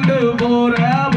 বলব রা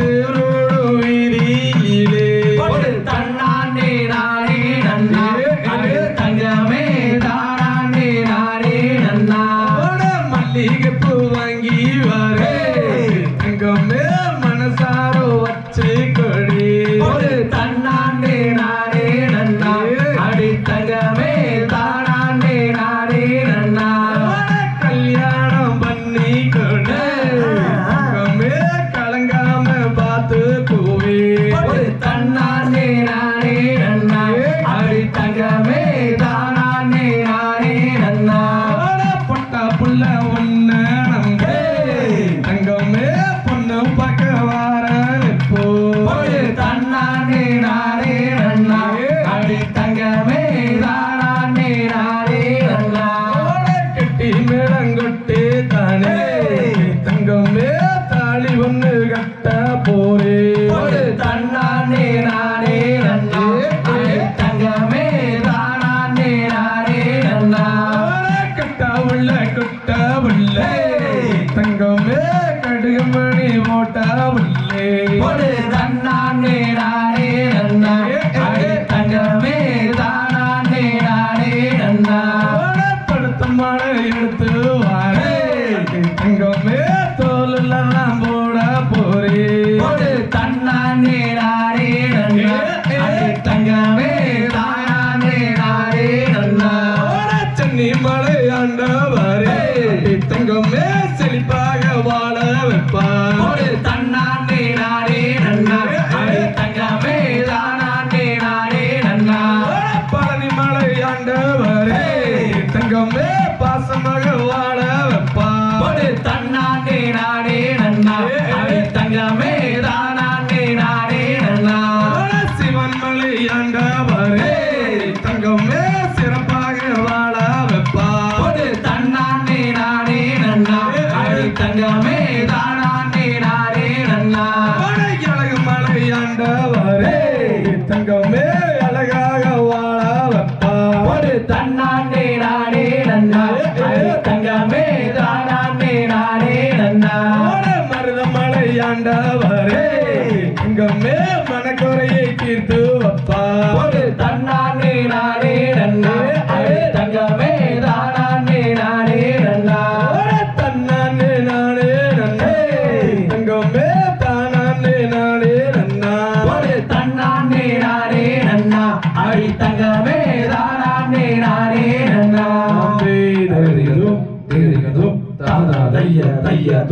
திருடு வீதியிலே தன்னாண்டே நானே நன்னா. தங்கமே தாராண்டே நானே நன்னா. மல்லிகை பூ வாங்கி வரே. தங்கமே தன்னாண்டே நானே நன்னா. தங்கமே தானாண்டே நானே நன்னா. மருதமலையாண்டவரே. தங்கமே மனக்குறையை தீர்த்து வப்பா தன்னாண்டே நானே நன்னா. தங்கமே தானாண்டே நானே நன்னா. தன்னாண்டே நானே நன்னே. தங்கமே தானாண்டே நானே நன்னா. தன்னாண்டே நானே நன்னா. அடி தங்கமே Bahia,